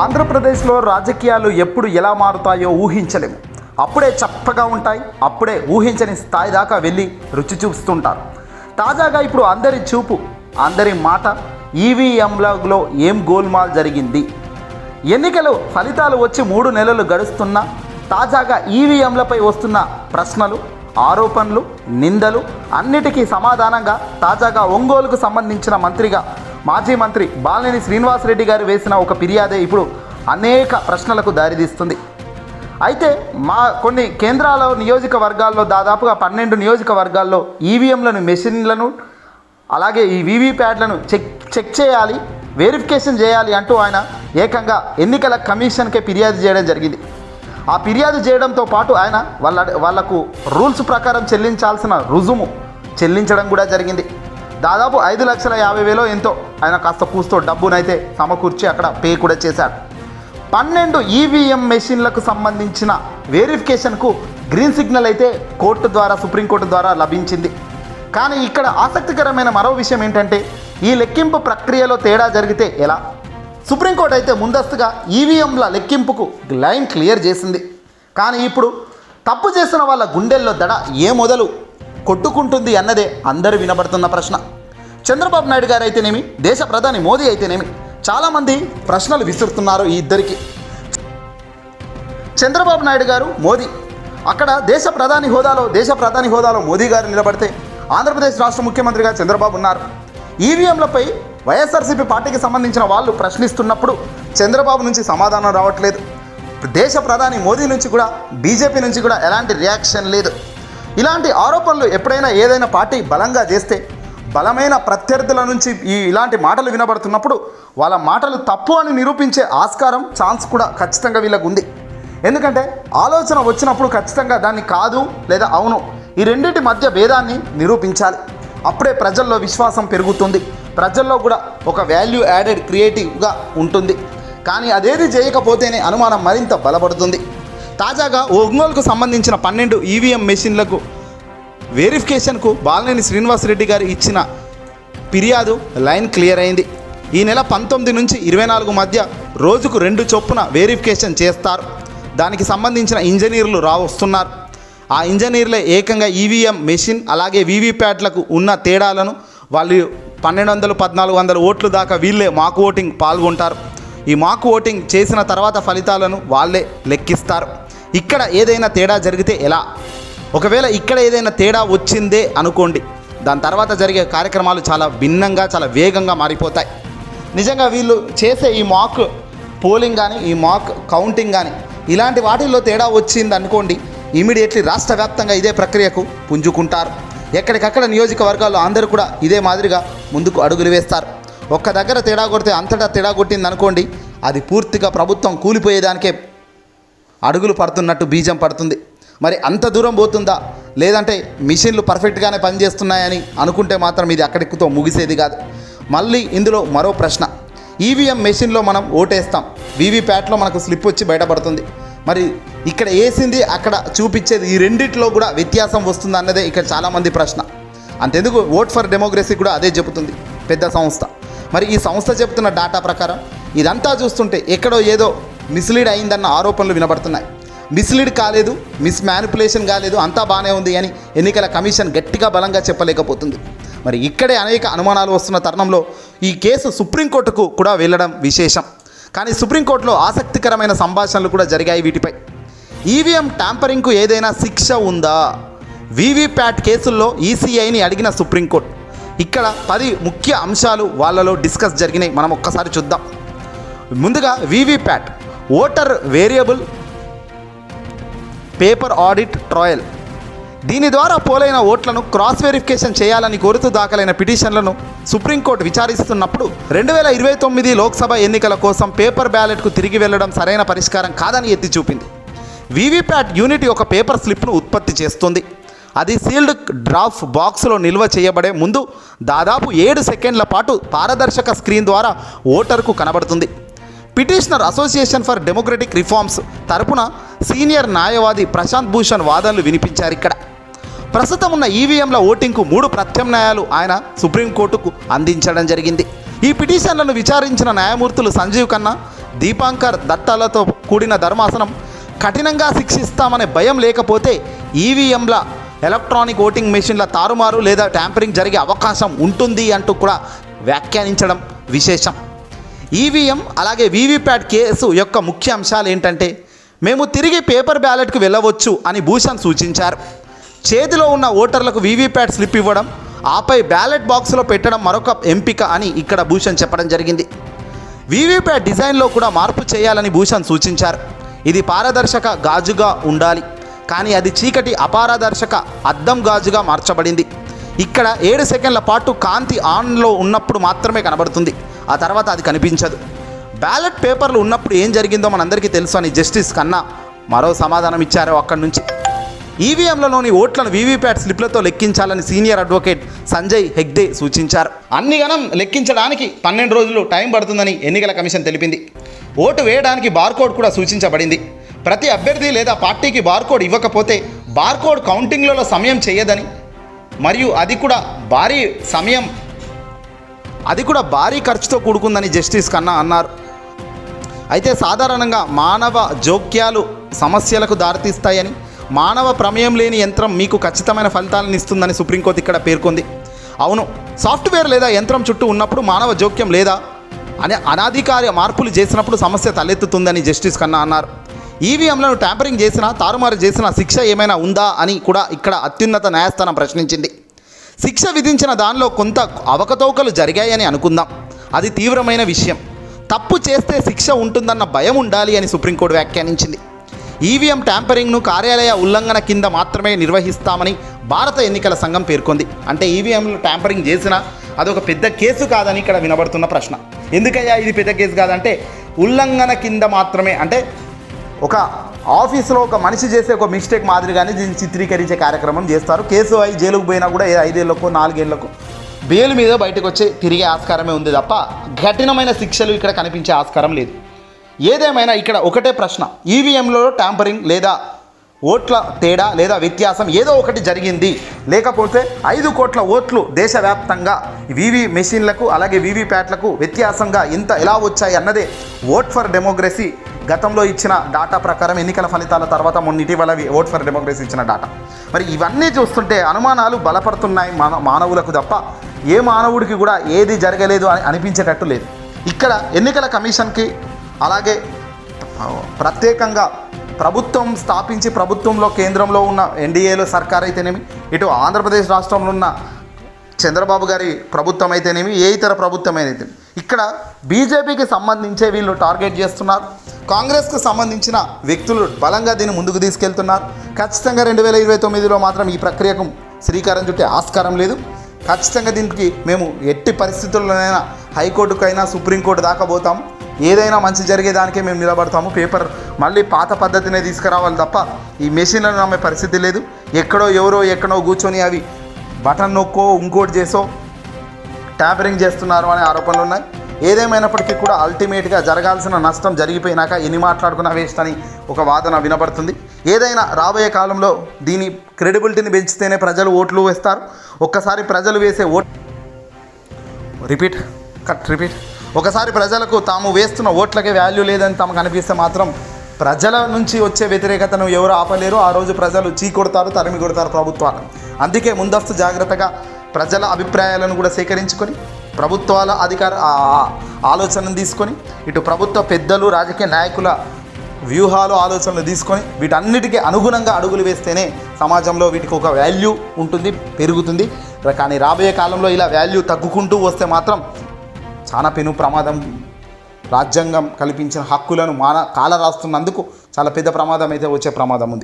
ఆంధ్రప్రదేశ్లో రాజకీయాలు ఎప్పుడు ఎలా మారుతాయో ఊహించలేము. అప్పుడే చప్పగా ఉంటాయి అప్పుడే ఊహించని స్థాయి దాకా వెళ్ళి రుచి చూస్తుంటారు. తాజాగా ఇప్పుడు అందరి చూపు అందరి మాట ఈవీఎంలలో ఏం గోల్మాల్ జరిగింది? ఎన్నికలు ఫలితాలు వచ్చి మూడు నెలలు గడుస్తున్నా తాజాగా ఈవీఎంలపై వస్తున్న ప్రశ్నలు ఆరోపణలు నిందలు అన్నిటికీ సమాధానంగా తాజాగా ఒంగోలుకు సంబంధించిన మంత్రిగా మాజీ మంత్రి బాలినేని శ్రీనివాసరెడ్డి గారు వేసిన ఒక ఫిర్యాదే ఇప్పుడు అనేక ప్రశ్నలకు దారితీస్తుంది. అయితే మా కొన్ని కేంద్రాల నియోజకవర్గాల్లో దాదాపుగా పన్నెండు నియోజకవర్గాల్లో ఈవీఎంలను మెషిన్లను అలాగే ఈ వీవీప్యాట్లను చెక్ చెక్ చేయాలి వెరిఫికేషన్ చేయాలి అంటూ ఆయన ఏకంగా ఎన్నికల కమిషన్కే ఫిర్యాదు చేయడం జరిగింది. ఆ ఫిర్యాదు చేయడంతో పాటు ఆయన వాళ్ళ వాళ్ళకు రూల్స్ ప్రకారం చెల్లించాల్సిన రుజుము చెల్లించడం కూడా జరిగింది. దాదాపు ఐదు లక్షల యాభై వేలో ఎంతో. ఆయన కాస్త కూస్తో డబ్బునైతే సమకూర్చి అక్కడ పే కూడా చేశాడు పన్నెండు ఈవీఎం మెషిన్లకు సంబంధించిన వెరిఫికేషన్కు గ్రీన్ సిగ్నల్ అయితే కోర్టు ద్వారా సుప్రీంకోర్టు ద్వారా లభించింది. కానీ ఇక్కడ ఆసక్తికరమైన మరో విషయం ఏంటంటే ఈ లెక్కింపు ప్రక్రియలో తేడా జరిగితే ఎలా? సుప్రీంకోర్టు అయితే ముందస్తుగా ఈవీఎంల లెక్కింపుకు లైన్ క్లియర్ చేసింది. కానీ ఇప్పుడు తప్పు చేసిన వాళ్ళ గుండెల్లో దడ ఏ మొదలు? కొట్టుకుంటుంది అన్నదే అందరూ వినబడుతున్న ప్రశ్న. చంద్రబాబు నాయుడు గారు అయితేనేమి దేశ ప్రధాని మోదీ అయితేనేమి? చాలామంది ప్రశ్నలు విసురుతున్నారు ఈ ఇద్దరికి. చంద్రబాబు నాయుడు గారు మోదీ. అక్కడ దేశ ప్రధాని హోదాలో దేశ ప్రధాని హోదాలో మోదీ గారు నిలబడితే ఆంధ్రప్రదేశ్ రాష్ట్ర ముఖ్యమంత్రిగా చంద్రబాబు ఉన్నారు. ఈవీఎంలపై వైఎస్ఆర్సీపీ పార్టీకి సంబంధించిన వాళ్ళు ప్రశ్నిస్తున్నప్పుడు చంద్రబాబు నుంచి సమాధానం రావట్లేదు. దేశ ప్రధాని మోదీ నుంచి కూడా బీజేపీ నుంచి కూడా ఎలాంటి రియాక్షన్ లేదు. ఇలాంటి ఆరోపణలు ఎప్పుడైనా ఏదైనా పార్టీ బలంగా చేస్తే బలమైన ప్రత్యర్థుల నుంచి ఈ ఇలాంటి మాటలు వినబడుతున్నప్పుడు వాళ్ళ మాటలు తప్పు అని నిరూపించే ఆస్కారం ఛాన్స్ కూడా ఖచ్చితంగా వీళ్ళకు ఉంది. ఎందుకంటే ఆలోచన వచ్చినప్పుడు ఖచ్చితంగా దాన్ని కాదు లేదా అవును ఈ రెండింటి మధ్య భేదాన్ని నిరూపించాలి. అప్పుడే ప్రజల్లో విశ్వాసం పెరుగుతుంది. ప్రజల్లో కూడా ఒక వాల్యూ యాడెడ్ క్రియేటివ్గా ఉంటుంది. కానీ అదేది చేయకపోతేనే అనుమానం మరింత బలపడుతుంది. తాజాగా ఒంగోలుకు సంబంధించిన పన్నెండు ఈవీఎం మెషిన్లకు వెరిఫికేషన్కు బాలినేని శ్రీనివాసరెడ్డి గారు ఇచ్చిన ఫిర్యాదు లైన్ క్లియర్ అయింది. ఈ నెల పంతొమ్మిది నుంచి ఇరవై నాలుగు మధ్య రోజుకు రెండు చొప్పున వెరిఫికేషన్ చేస్తారు. దానికి సంబంధించిన ఇంజనీర్లు రా వస్తున్నారు ఆ ఇంజనీర్లే ఏకంగా ఈవీఎం మెషిన్ అలాగే వీవీప్యాట్లకు ఉన్న తేడాలను వాళ్ళు పన్నెండు వందలు పద్నాలుగు వందల ఓట్లు దాకా వీళ్ళే మాక్ ఓటింగ్ పాల్గొంటారు. ఈ మాక్ ఓటింగ్ చేసిన తర్వాత ఫలితాలను వాళ్ళే లెక్కిస్తారు. ఇక్కడ ఏదైనా తేడా జరిగితే ఎలా? ఒకవేళ ఇక్కడ ఏదైనా తేడా వచ్చిందే అనుకోండి దాని తర్వాత జరిగే కార్యక్రమాలు చాలా భిన్నంగా చాలా వేగంగా మారిపోతాయి. నిజంగా వీళ్ళు చేసే ఈ మాక్ పోలింగ్ కానీ ఈ మాక్ కౌంటింగ్ కానీ ఇలాంటి వాటిల్లో తేడా వచ్చింది అనుకోండి ఇమీడియట్లీ రాష్ట్ర వ్యాప్తంగా ఇదే ప్రక్రియకు పుంజుకుంటారు. ఎక్కడికక్కడ నియోజకవర్గాల్లో అందరూ కూడా ఇదే మాదిరిగా ముందుకు అడుగులు వేస్తారు. ఒక్క దగ్గర తేడా కొడితే అంతటా తేడా కొట్టింది అనుకోండి అది పూర్తిగా ప్రభుత్వం కూలిపోయేదానికే అడుగులు పడుతున్నట్టు బీజం పడుతుంది. మరి అంత దూరం పోతుందా? లేదంటే మిషన్లు పర్ఫెక్ట్గానే పనిచేస్తున్నాయని అనుకుంటే మాత్రం ఇది అక్కడికితో ముగిసేది కాదు. మళ్ళీ ఇందులో మరో ప్రశ్న. ఈవీఎం మెషిన్లో మనం ఓటేస్తాం. వీవీప్యాట్లో మనకు స్లిప్ వచ్చి బయటపడుతుంది. మరి ఇక్కడ వేసింది అక్కడ చూపించేది ఈ రెండిట్లో కూడా వ్యత్యాసం వస్తుంది అన్నదే ఇక్కడ చాలామంది ప్రశ్న. అంతెందుకు? ఓట్ ఫర్ డెమోక్రసీ కూడా అదే చెబుతుంది. పెద్ద సంస్థ. మరి ఈ సంస్థ చెబుతున్న డాటా ప్రకారం ఇదంతా చూస్తుంటే ఎక్కడో ఏదో మిస్లీడ్ అయిందన్న ఆరోపణలు వినబడుతున్నాయి. మిస్లీడ్ కాలేదు మిస్ మ్యానిపులేషన్ కాలేదు అంతా బాగానే ఉంది అని ఎన్నికల కమిషన్ గట్టిగా బలంగా చెప్పలేకపోతుంది. మరి ఇక్కడే అనేక అనుమానాలు వస్తున్న తరుణంలో ఈ కేసు సుప్రీంకోర్టుకు కూడా వెళ్ళడం విశేషం. కానీ సుప్రీంకోర్టులో ఆసక్తికరమైన సంభాషణలు కూడా జరిగాయి వీటిపై. ఈవీఎం ట్యాంపరింగ్కు ఏదైనా శిక్ష ఉందా? వీవీప్యాట్ కేసుల్లో ఈసీఐని అడిగిన సుప్రీంకోర్టు. ఇక్కడ పది ముఖ్య అంశాలు వాళ్ళలో డిస్కస్ జరిగినాయి. మనం ఒక్కసారి చూద్దాం. ముందుగా VVPAT. Voter variable paper audit trial. దీని ద్వారా పోలైన ఓట్లను క్రాస్ వెరిఫికేషన్ చేయాలని కోరుతూ దాఖలైన పిటిషన్లను సుప్రీంకోర్టు విచారిస్తున్నప్పుడు రెండు వేల ఇరవై తొమ్మిది లోక్సభ ఎన్నికల కోసం పేపర్ బ్యాలెట్కు తిరిగి వెళ్ళడం సరైన పరిష్కారం కాదని ఎత్తి చూపింది. వీవీప్యాట్ యూనిట్ ఒక పేపర్ స్లిప్ను ఉత్పత్తి చేస్తుంది. అది సీల్డ్ డ్రాఫ్ బాక్స్లో నిల్వ చేయబడే ముందు దాదాపు ఏడు సెకండ్ల పాటు పారదర్శక స్క్రీన్ ద్వారా ఓటర్కు కనబడుతుంది. Petitioner association for democratic reforms తరపున సీనియర్ న్యాయవాది ప్రశాంత్ భూషణ్ వాదనలు వినిపించారు ఇక్కడ. ప్రస్తుతం ఉన్న ఈవీఎంల ఓటింగ్కు మూడు ప్రత్యామ్నాయాలు ఆయన సుప్రీంకోర్టుకు అందించడం జరిగింది. ఈ పిటిషన్లను విచారించిన న్యాయమూర్తులు సంజీవ్ ఖన్నా దీపాంకర్ దత్తాలతో కూడిన ధర్మాసనం కఠినంగా శిక్షిస్తామనే భయం లేకపోతే ఈవీఎంల ఎలక్ట్రానిక్ ఓటింగ్ మెషిన్ల తారుమారు లేదా ట్యాంపరింగ్ జరిగే అవకాశం ఉంటుంది అంటూ కూడా వ్యాఖ్యానించడం విశేషం. ఈవీఎం అలాగే వీవీప్యాట్ కేసు యొక్క ముఖ్య అంశాలు ఏంటంటే మేము తిరిగి పేపర్ బ్యాలెట్కు వెళ్ళవచ్చు అని భూషణ్ సూచించారు. చేతిలో ఉన్న ఓటర్లకు వీవీప్యాట్ స్లిప్ ఇవ్వడం ఆపై బ్యాలెట్ బాక్స్లో పెట్టడం మరొక ఎంపిక అని ఇక్కడ భూషణ్ చెప్పడం జరిగింది. వీవీప్యాట్ డిజైన్లో కూడా మార్పు చేయాలని భూషణ్ సూచించారు. ఇది పారదర్శక గాజుగా ఉండాలి కానీ అది చీకటి అపారదర్శక అద్దం గాజుగా మార్చబడింది. ఇక్కడ ఏడు సెకండ్ల పాటు కాంతి ఆన్లో ఉన్నప్పుడు మాత్రమే కనబడుతుంది. ఆ తర్వాత అది కనిపించదు. బ్యాలెట్ పేపర్లు ఉన్నప్పుడు ఏం జరిగిందో మనందరికీ తెలుసు అని జస్టిస్ కన్నా మరో సమాధానం ఇచ్చారు అక్కడి నుంచి. ఈవీఎంలలోని ఓట్లను వీవీప్యాట్ స్లిప్లతో లెక్కించాలని సీనియర్ అడ్వకేట్ సంజయ్ హెగ్డే సూచించారు. అన్ని గణం లెక్కించడానికి పన్నెండు రోజులు టైం పడుతుందని ఎన్నికల కమిషన్ తెలిపింది. ఓటు వేయడానికి బార్కోడ్ కూడా సూచించబడింది. ప్రతి అభ్యర్థి లేదా పార్టీకి బార్కోడ్ ఇవ్వకపోతే బార్కోడ్ కౌంటింగ్లలో సమయం చేయదని మరియు అది కూడా భారీ సమయం అది కూడా భారీ ఖర్చుతో కూడుకుందని జస్టిస్ కన్నా అన్నారు. అయితే సాధారణంగా మానవ జోక్యాలు సమస్యలకు దారితీస్తాయని మానవ ప్రమేయం లేని యంత్రం మీకు ఖచ్చితమైన ఫలితాలను ఇస్తుందని సుప్రీంకోర్టు ఇక్కడ పేర్కొంది. అవును సాఫ్ట్వేర్ లేదా యంత్రం చుట్టూ ఉన్నప్పుడు మానవ జోక్యం లేదా? అనే అనాధికార మార్పులు చేసినప్పుడు సమస్య తలెత్తుతుందని జస్టిస్ కన్నా అన్నారు. ఈవీఎంలను ట్యాంపరింగ్ చేసినా తారుమారు చేసిన శిక్ష ఏమైనా ఉందా అని కూడా ఇక్కడ అత్యున్నత న్యాయస్థానం ప్రశ్నించింది. శిక్ష విధించిన దానిలో కొంత అవకతవకలు జరిగాయని అనుకుందాం. అది తీవ్రమైన విషయం. తప్పు చేస్తే శిక్ష ఉంటుందన్న భయం ఉండాలి అని సుప్రీంకోర్టు వ్యాఖ్యానించింది. ఈవీఎం ట్యాంపరింగ్ను కార్యాలయ ఉల్లంఘన కింద మాత్రమే నిర్వహిస్తామని భారత ఎన్నికల సంఘం పేర్కొంది. అంటే ఈవీఎంలు ట్యాంపరింగ్ చేసినా అదొక పెద్ద కేసు కాదని ఇక్కడ వినబడుతున్న ప్రశ్న. ఎందుకయ్యా ఇది పెద్ద కేసు కాదంటే ఉల్లంఘన కింద మాత్రమే అంటే ఒక ఆఫీస్లో ఒక మనిషి చేసే ఒక మిస్టేక్ మాదిరిగానే దీన్ని చిత్రీకరించే కార్యక్రమం చేస్తారు. కేసు అయి జైలుకు పోయినా కూడా ఏ ఐదేళ్ళకు నాలుగేళ్ళకు బెయిల్ మీద బయటకు వచ్చి తిరిగే ఆస్కారమే ఉంది తప్ప కఠినమైన శిక్షలు ఇక్కడ కనిపించే ఆస్కారం లేదు. ఏదేమైనా ఇక్కడ ఒకటే ప్రశ్న ఈవీఎంలో ట్యాంపరింగ్ లేదా ఓట్ల తేడా లేదా వ్యత్యాసం ఏదో ఒకటి జరిగింది. లేకపోతే ఐదు కోట్ల ఓట్లు దేశవ్యాప్తంగా వివి మెషిన్లకు అలాగే వివిప్యాట్లకు వ్యత్యాసంగా ఇంత ఎలా వచ్చాయి అన్నదే ఓట్ ఫర్ డెమోక్రసీ గతంలో ఇచ్చిన డాటా ప్రకారం ఎన్నికల ఫలితాల తర్వాత మొన్న ఇటీవల ఓట్ ఫర్ డెమోక్రసీ ఇచ్చిన డాటా. మరి ఇవన్నీ చూస్తుంటే అనుమానాలు బలపడుతున్నాయి మాన మానవులకు తప్ప ఏ మానవుడికి కూడా ఏది జరగలేదు అని అనిపించేటట్టు లేదు. ఇక్కడ ఎన్నికల కమిషన్కి అలాగే ప్రత్యేకంగా ప్రభుత్వం స్థాపించి ప్రభుత్వంలో కేంద్రంలో ఉన్న ఎన్డీఏలో సర్కార్ అయితేనేమి ఇటు ఆంధ్రప్రదేశ్ రాష్ట్రంలో ఉన్న చంద్రబాబు గారి ప్రభుత్వం అయితేనేమి ఏ ఇతర ప్రభుత్వం అయితే ఇక్కడ బీజేపీకి సంబంధించే వీళ్ళు టార్గెట్ చేస్తున్నారు. కాంగ్రెస్కు సంబంధించిన వ్యక్తులు బలంగా దీన్ని ముందుకు తీసుకెళ్తున్నారు. ఖచ్చితంగా రెండు వేల ఇరవై తొమ్మిదిలో మాత్రం ఈ ప్రక్రియకు శ్రీకారం చుట్టే ఆస్కారం లేదు. ఖచ్చితంగా దీనికి మేము ఎట్టి పరిస్థితుల్లోనైనా హైకోర్టుకైనా సుప్రీంకోర్టు దాకా పోతాం. ఏదైనా మంచి జరిగేదానికే మేము నిలబడతాము. పేపర్ మళ్ళీ పాత పద్ధతినే తీసుకురావాలి తప్ప ఈ మెషిన్లను నమ్మే పరిస్థితి లేదు. ఎక్కడో ఎవరో ఎక్కడో కూర్చొని అవి బటన్ నొక్కో ఇంకోటి చేసో ట్యాపరింగ్ చేస్తున్నారు అనే ఆరోపణలు ఉన్నాయి. ఏదేమైనప్పటికీ కూడా అల్టిమేట్గా జరగాల్సిన నష్టం జరిగిపోయినాక ఎన్ని మాట్లాడుకున్నా వేస్ట్ అని ఒక వాదన వినపడుతుంది ఏదైనా రాబోయే కాలంలో దీని క్రెడిబిలిటీని పెంచితేనే ప్రజలు ఓట్లు వేస్తారు. ఒక్కసారి ప్రజలు వేసే ఓట్ రిపీట్. కట్ రిపీట్ ఒకసారి ప్రజలకు తాము వేస్తున్న ఓట్లకే వాల్యూ లేదని తమకు అనిపిస్తే మాత్రం ప్రజల నుంచి వచ్చే వ్యతిరేకతను ఎవరు ఆపలేరు. ఆ రోజు ప్రజలు చీ కొడతారు తరిమి కొడతారు ప్రభుత్వాలు. అందుకే ముందస్తు జాగ్రత్తగా ప్రజల అభిప్రాయాలను కూడా సేకరించుకొని ప్రభుత్వాల అధికార ఆలోచనను తీసుకొని ఇటు ప్రభుత్వ పెద్దలు రాజకీయ నాయకుల వ్యూహాలు ఆలోచనలు తీసుకొని వీటన్నిటికీ అనుగుణంగా అడుగులు వేస్తేనే సమాజంలో వీటికి ఒక వాల్యూ ఉంటుంది పెరుగుతుంది. కానీ రాబోయే కాలంలో ఇలా వాల్యూ తగ్గుకుంటూ వస్తే మాత్రం చాలా పెను ప్రమాదం రాజ్యాంగం కల్పించిన హక్కులను మాన కాల రాస్తున్నందుకు చాలా పెద్ద ప్రమాదం అయితే వచ్చే ప్రమాదం ఉంది.